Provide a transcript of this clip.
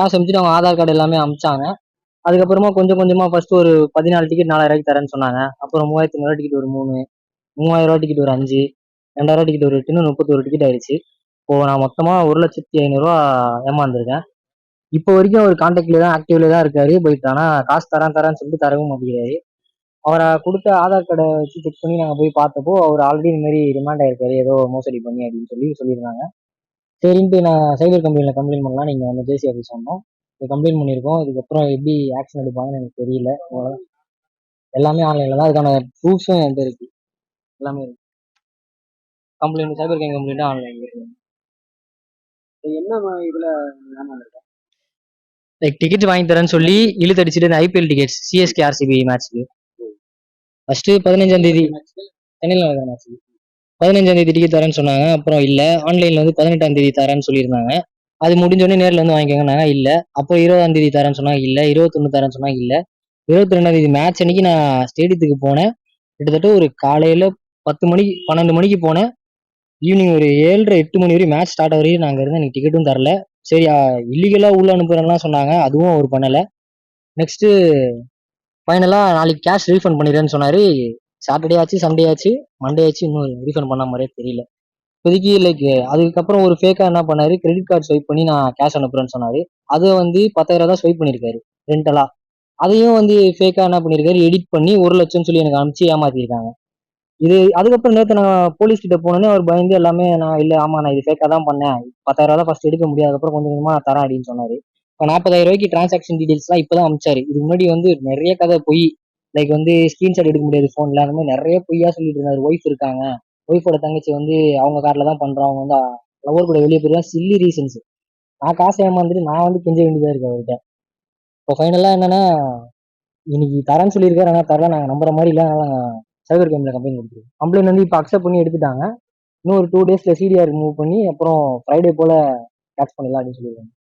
ஏன் செஞ்சுட்டு அவங்க ஆதார் கார்டு எல்லாமே அமிச்சாங்க. அதுக்கப்புறமா கொஞ்சம் கொஞ்சமா ஃபர்ஸ்ட் ஒரு பதினாலு டிக்கெட் நாலாயிரூவாய்க்கு தரேன்னு சொன்னாங்க. அப்புறம் மூவாயிரத்தி ஐநூறு டிக்கெட் ஒரு மூணு மூவாயிரம் ரூபா டிக்கெட் ஒரு அஞ்சு ரெண்டாயிரம் டிக்கெட் ஒரு எட்டுன்னு முப்பத்தொரு டிக்கெட் ஆயிடுச்சு. இப்போ நான் மொத்தமா ஒரு லட்சத்தி ஐநூறுரூவா ஏமாந்துருக்கேன். இப்போ வரைக்கும் அவர் கான்டாக்ட்ல தான் ஆக்டிவ்ல தான் இருக்காரு. பட் ஆனால் காசு தரேன் தரேன்னு சொல்லிட்டு தரவும் மாட்டேங்கிறாரு. அவரை கொடுத்த ஆதார் கார்டை வச்சு செக் பண்ணி நாங்கள் போய் பார்த்தப்போ அவர் ஆல்ரெடி இந்த மாதிரி ரிமாண்ட் ஆயிருக்காரு. ஏதோ மோசடி பண்ணி அப்படின்னு சொல்லி சொல்லியிருந்தாங்க. சரின்ட்டு நான் சைபர் கம்பெனியில் கம்ப்ளைண்ட் பண்ணலாம். நீங்கள் வந்து ஜேசி ஆஃபீஸ் சொன்னோம். இப்போ கம்ப்ளைண்ட் பண்ணியிருக்கோம் இதுக்கப்புறம் எப்படி ஆக்ஷன் எடுப்பாங்கன்னு எனக்கு தெரியல. எல்லாமே ஆன்லைனில் தான். அதுக்கான ப்ரூஃப்ஸும் என்கிட்ட இருக்கு. எல்லாமே இருக்கு. கம்ப்ளைண்ட் சைபர் கேம் கம்ப்ளைண்ட்டும் ஆன்லைனில் இருக்கு. என்ன இதுல லைக் டிக்கெட் வாங்கி தரேன்னு சொல்லி இழுத்தடிச்சிட்டு இந்த ஐபிஎல் டிக்கெட்ஸ் சிஎஸ்கே ஆர்சிபி மேட்ச்க்கு ஃபர்ஸ்ட் பதினஞ்சாம் தேதி. சென்னையில் நடக்கிற மேட்ச் பதினஞ்சாம் தேதி டிக்கெட் தரேன்னு சொன்னாங்க. அப்புறம் இல்லை. ஆன்லைன்ல வந்து பதினெட்டாம் தேதி தரேன்னு சொல்லியிருந்தாங்க. அது முடிஞ்சோடனே நேரில் வந்து வாங்கிக்கோங்கன்னாங்க இல்லை. அப்போ இருபதாம் தேதி தரேன்னு சொன்னாங்க. இல்லை. இருபத்தொன்னு தரேன்னு சொன்னாங்க. இல்லை. இருபத்தி ரெண்டாம் தேதி மேட்ச் அன்னைக்கு நான் ஸ்டேடியத்துக்கு போனேன். கிட்டத்தட்ட ஒரு காலையில பத்து மணிக்கு பன்னெண்டு மணிக்கு போனேன். ஈவினிங் ஒரு ஏழரை எட்டு மணி வரையும் மேட்ச் ஸ்டார்ட் வரையும் நாங்கள் இருந்தேன் எனக்கு டிக்கெட்டும் தரல. சரி இல்லீகலா உள்ள அனுப்புறேன்லாம் சொன்னாங்க. அதுவும் அவர் பண்ணலை. நெக்ஸ்ட் ஃபைனலா நாளைக்கு கேஷ் ரீஃபண்ட் பண்ணிடுறேன்னு சொன்னாரு. சாட்டர்டே ஆச்சு சண்டே ஆச்சு மண்டே ஆச்சு இன்னும் ரீஃபண்ட் பண்ண மாதிரியே தெரியல. இப்போதைக்கு லைக் அதுக்கப்புறம் ஒரு ஃபேக்காக என்ன பண்ணாரு? கிரெடிட் கார்டு ஸ்வைப் பண்ணி நான் கேஷ் அனுப்புறேன்னு சொன்னாரு. அதை வந்து பத்தாயிரம் தான் ஸ்வைப் பண்ணியிருக்காரு ரெண்டலா அதையும் வந்து ஃபேக்காக என்ன பண்ணியிருக்காரு எடிட் பண்ணி ஒரு லட்சம் சொல்லி எனக்கு அனுப்பிச்சு ஏமாத்திருக்காங்க. இது அதுக்கப்புறம் நேற்று நான் போலீஸ் கிட்ட போனோன்னே அவர் பயந்து எல்லாமே நான் இல்லை ஆமா நான் இது ஃபேக்காக தான் பண்ணேன். பத்தாயிரம் தான் ஃபர்ஸ்ட் எடுக்க முடியாது. அதுக்கப்புறம் கொஞ்சம் கொஞ்சமாக தரேன் அப்படின்னு சொன்னாரு. இப்போ நாற்பதாயிரம் ரூபாய்க்கு டிரான்சாக்ஷன் டீடைல்ஸ்லாம் இப்போதான் அமிச்சாரு இது முன்னாடி வந்து நிறைய கதை போய் லைக் வந்து ஸ்கிரீன்ஷாட் எடுக்க முடியாது ஃபோன்ல அந்த மாதிரி நிறைய பொய்யா சொல்லிட்டு இருந்தாரு. ஒய்ஃப் இருக்காங்க. ஒய்ஃபோட தங்கச்சி வந்து அவங்க கார்ல தான் பண்ணுறோம் அவங்க வந்து லவர் கூட வெளியே போயிருக்காங்க சில்லி ரீசன்ஸ் நான் காசு ஏமாந்துட்டு நான் வந்து கெஞ்ச வேண்டியதா இருக்கு அவர்கிட்ட. இப்போ ஃபைனலா என்னன்னா இன்னைக்கு தரேன்னு சொல்லியிருக்காரு. ஆனால் தரல. நாங்கள் நம்புற மாதிரி இல்லை. அதனால சைபர் கேம்ல கம்ப்ளைண்ட் கொடுத்துருக்கோம். கம்ப்ளைண்ட் வந்து இப்போ அக்செப்ட் பண்ணி எடுத்துட்டாங்க. இன்னும் ஒரு டூ டேஸ்ல சிடிஆர் மூவ் பண்ணி அப்புறம் ஃப்ரைடே போல கேட்ச் பண்ணிடலாம் அப்படின்னு சொல்லியிருக்காங்க.